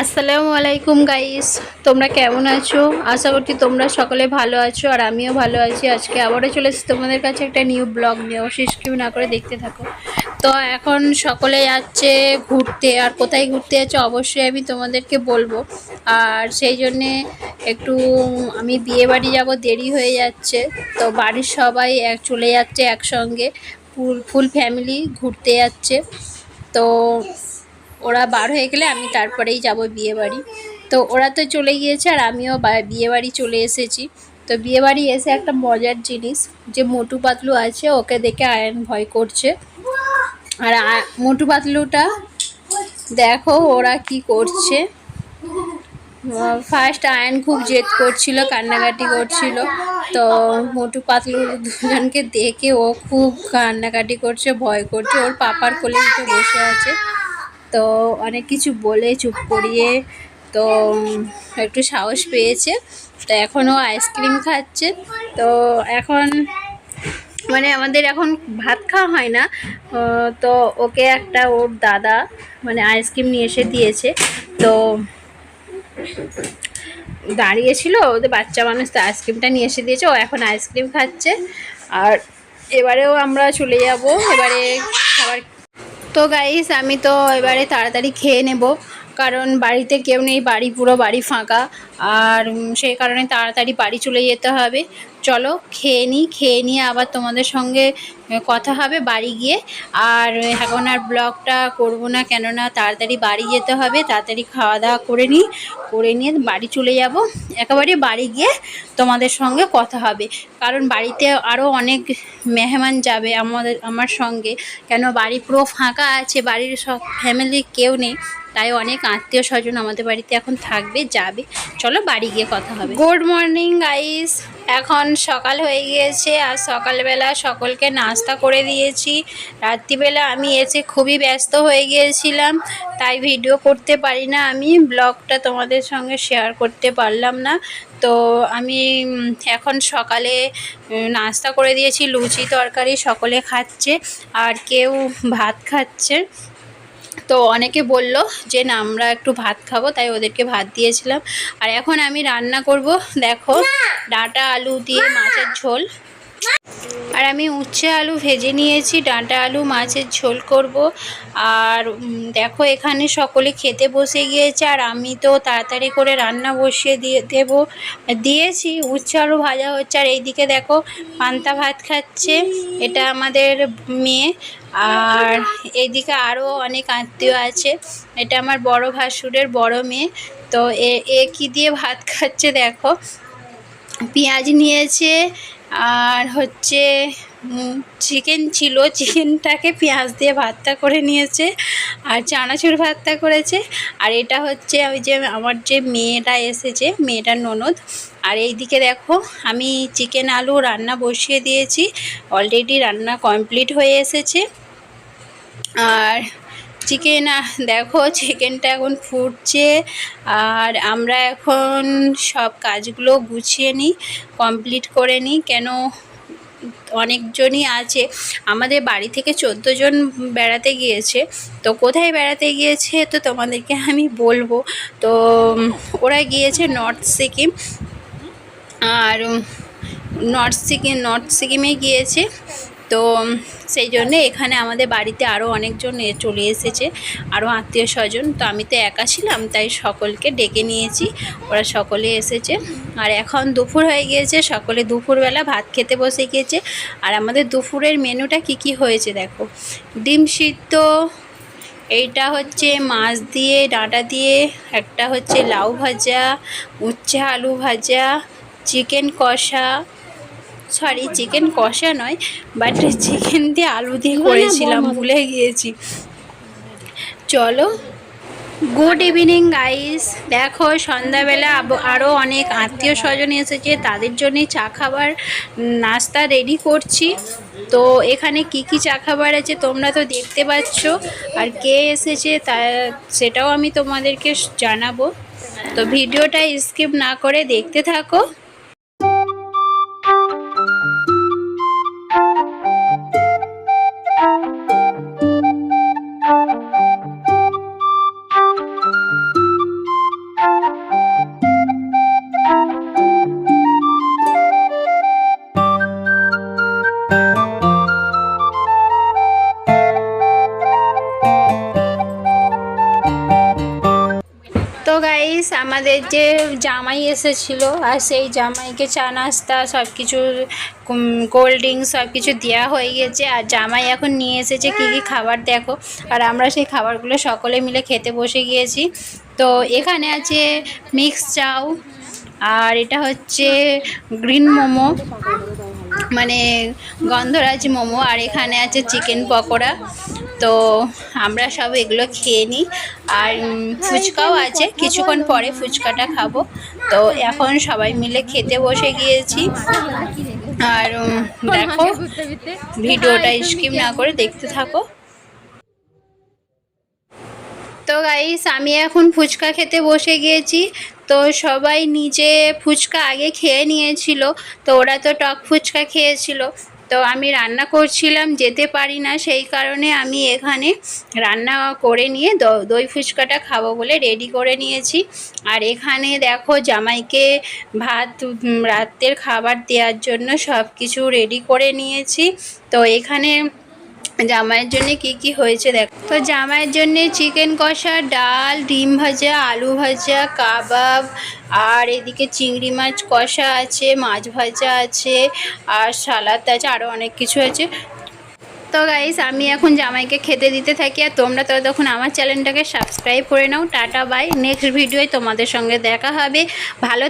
আসসালামু আলাইকুম গাইস তোমরা কেমন আছো? আশা করছি তোমরা সকলে ভালো আছো, আর আমিও ভালো আছি। আজকে আবারও চলে এসেছি তোমাদের কাছে একটা নিউ ব্লগ নিয়ে। অবশ্যই স্কিপ না করে দেখতে থাকো। তো এখন সকলে যাচ্ছে ঘুরতে। আর কোথায় ঘুরতে যাচ্ছে, অবশ্যই আমি তোমাদেরকে বলব। আর সেই জন্যে একটু, আমি বিয়ে বাড়ি যাব, দেরি হয়ে যাচ্ছে। তো বাড়ির সবাই চলে যাচ্ছে একসঙ্গে। ফুল ফুল ফ্যামিলি ঘুরতে যাচ্ছে। তো ওরা বার হয়ে গেলে আমি তারপরেই যাব বিয়ে বাড়ি। তো ওরা তো চলে গিয়েছে আর আমিও বিয়ে বাড়ি চলে এসেছি। তো বিয়ে বাড়ি এসে একটা মজার জিনিস, যে মোটু পাতলু আছে, ওকে দেখে আয়ন ভয় করছে। আর মোটু পাতলুটা, দেখো ওরা কি করছে। ফার্স্ট আয়ন খুব জেদ করছিল, কান্নাকাটি করছিল। তো মোটু পাতলু দুজনকে দেখে ও খুব কান্নাকাটি করছে, ভয় করছে। ওর পাপার কোলে উঠে বসে আছে। তো অনেক কিছু বলে চুপ করিয়ে, তো একটু সাহস পেয়েছে। তো এখনও আইসক্রিম খাচ্ছে। তো এখন মানে আমাদের এখন ভাত খাওয়া হয় না। তো ওকে একটা ওর দাদা মানে আইসক্রিম নিয়ে এসে দিয়েছে। তো দাঁড়িয়েছিল, ওদের বাচ্চা মানুষ তো আইসক্রিমটা নিয়ে এসে দিয়েছে, ও এখন আইসক্রিম খাচ্ছে। আর এবারেও আমরা চলে যাব, এবারে খাবার তো গাইস আমি তো এবারে তাড়াতাড়ি খেয়ে নেব। কারণ বাড়িতে কেউ নেই, বাড়ি পুরো বাড়ি ফাঁকা। আর সেই কারণে তাড়াতাড়ি বাড়ি চলে যেতে হবে। চলো, খেয়ে নিই খেয়ে নিয়ে আবার তোমাদের সঙ্গে কথা হবে বাড়ি গিয়ে। আর এখন আর ব্লগটা করব না, কেননা তাড়াতাড়ি বাড়ি যেতে হবে। তাড়াতাড়ি খাওয়া দাওয়া করে নিই করে নিয়ে বাড়ি চলে যাব। একেবারে বাড়ি গিয়ে তোমাদের সঙ্গে কথা হবে। কারণ বাড়িতে আরও অনেক মেহমান যাবে আমাদের, আমার সঙ্গে। কেন, বাড়ি পুরো ফাঁকা আছে, বাড়ির সব ফ্যামিলি কেউ নেই। তাই অনেক আত্মীয় স্বজন আমাদের বাড়িতে এখন থাকবে, যাবে। চলো বাড়ি গিয়ে কথা হবে। গুড মর্নিং গাইস এখন সকাল হয়ে গিয়েছে আর সকালবেলা সকলকে নাস্তা করে দিয়েছি। রাত্রিবেলা আমি এসে খুবই ব্যস্ত হয়ে গিয়েছিলাম, তাই ভিডিও করতে পারি না। আমি ব্লগটা তোমাদের সঙ্গে শেয়ার করতে পারলাম না। তো আমি এখন সকালে নাস্তা করে দিয়েছি, লুচি তরকারি সকলে খাচ্ছে, আর কেউ ভাত খাচ্ছে। তো অনেকে বলল যে, না, আমরা একটু ভাত খাব। তাই ওদেরকে ভাত দিয়েছিলাম। আর এখন আমি রান্না করব। দেখো, ডাঁটা আলু দিয়ে মাছের ঝোল। আর আমি উচ্ছে আলু ভেজে নিয়েছি। ডাঁটা আলু, মাছের ঝোল করব। আর দেখো, এখানে সকলে খেতে বসে গিয়েছে। আর আমি তো তাড়াতাড়ি করে রান্না বসিয়ে দিয়ে দেবো। দিয়েছি, উচ্ছে আলু ভাজা হচ্ছে। আর এইদিকে দেখো, পান্তা ভাত খাচ্ছে। এটা আমাদের মেয়ে। আর এদিকে আরও অনেক আত্মীয় আছে। এটা আমার বড় ভাসুরের বড় মেয়ে। তো এ এ কী দিয়ে ভাত খাচ্ছে দেখো। পেঁয়াজ নিয়েছে আর হচ্ছে চিকেন ছিল। চিকেনটাকে পেঁয়াজ দিয়ে ভাতটা করে নিয়েছে আর চানাচুর ভাতটা করেছে। আর এটা হচ্ছে, ওই যে আমার যে মেয়েটা এসেছে মেয়েটার ননদ। আর এইদিকে দেখো, আমি চিকেন আলু রান্না বসিয়ে দিয়েছি। অলরেডি রান্না কমপ্লিট হয়ে এসেছে। আর চিকেন দেখো চিকেনটা এখন ফুটছে আর আমরা এখন সব কাজগুলো গুছিয়ে নিই কমপ্লিট করে নিই। কেন অনেকজনই আছে। আমাদের বাড়ি থেকে চোদ্দ জন বেড়াতে গিয়েছে। তো কোথায় বেড়াতে গিয়েছে তো তোমাদেরকে আমি বলব। তো, ওরা গিয়েছে নর্থ সিকিম আর নর্থ সিকিম নর্থ সিকিমে গিয়েছে। তো সেই জন্যে এখানে আমাদের বাড়িতে আরও অনেকজন চলে এসেছে আরও আত্মীয় স্বজন। তো আমি তো একা ছিলাম, তাই সকলকে ডেকে নিয়েছি, ওরা সকলে এসেছে। আর এখন দুপুর হয়ে গিয়েছে, সকলে দুপুরবেলা ভাত খেতে বসে গিয়েছে। আর আমাদের দুপুরের মেনুটা কি কি হয়েছে দেখো। ডিম সিদ্ধ, এইটা হচ্ছে মাছ দিয়ে, ডাঁটা দিয়ে, একটা হচ্ছে লাউ ভাজা, উচ্ছে আলু ভাজা, চিকেন কষা সরি চিকেন কষা নয় বাট চিকেন দিয়ে আলু দিয়ে করেছিলাম ভুলে গিয়েছি। চলো। গুড ইভিনিং গাইস দেখো সন্ধ্যাবেলা আরও অনেক আত্মীয় স্বজন এসেছে তাদের জন্যে চা খাবার নাস্তা রেডি করছি। তো এখানে কি কি চা খাবার আছে তোমরা তো দেখতে পাচ্ছ আর কে এসেছে তা সেটাও আমি তোমাদেরকে জানাব। তো ভিডিওটা স্কিপ না করে দেখতে থাকো। আমাদের যে জামাই এসেছিল আর সেই জামাইকে চা নাস্তা সব কিছু কোল্ড ড্রিঙ্কস সব কিছু দেওয়া হয়ে গেছে আর জামাই এখন নিয়ে এসেছে কী কী খাবার দেখো। আর আমরা সেই খাবারগুলো সকলে মিলে খেতে বসে গিয়েছি। তো এখানে আছে মিক্স চাউ আর এটা হচ্ছে গ্রিন মোমো মানে গন্ধরাজ মোমো আর এখানে আছে চিকেন পকোড়া। তো আমরা সব এগুলো খেয়ে নিই। আর ফুচকাও আছে। কিছুক্ষণ পরে ফুচকাটা খাব। তো এখন সবাই মিলে খেতে বসে গিয়েছি। আর দেখো, ভিডিওটা স্কিপ না করে দেখতে থাকো। তো গাইস আমি এখন ফুচকা খেতে বসে গিয়েছি। তো সবাই নিজে ফুচকা আগে খেয়ে নিয়েছিল। তো ওরা তো টক ফুচকা খেয়েছিল। তো আমি রান্না করছিলাম, যেতে পারি না, সেই কারণে আমি এখানে রান্না করে নিয়ে দই ফুচকাটা খাব বলে রেডি করে নিয়েছি। আর এখানে দেখো জামাইকে ভাত রাতের খাবার দেওয়ার জন্য সব কিছু রেডি করে নিয়েছি। তো এখানে জামাইয়ের জন্য কি কি হয়েছে দেখ। তো জামাইয়ের জন্য চিকেন কষা, ডাল, ডিম ভাজা, আলু ভাজা, কাবাব, আর এদিকে চিংড়ি মাছ কষা আছে, মাছ ভাজা আছে, আর সালাদ আছে আরও অনেক কিছু আছে। তো গাইস আমি এখন জামাইকে খেতে দিতে থাকি, আর তোমরা তো তখন আমার চ্যানেলটাকে সাবস্ক্রাইব করে নাও। টাটা বাই নেক্সট ভিডিওয় তোমাদের সঙ্গে দেখা হবে। ভালো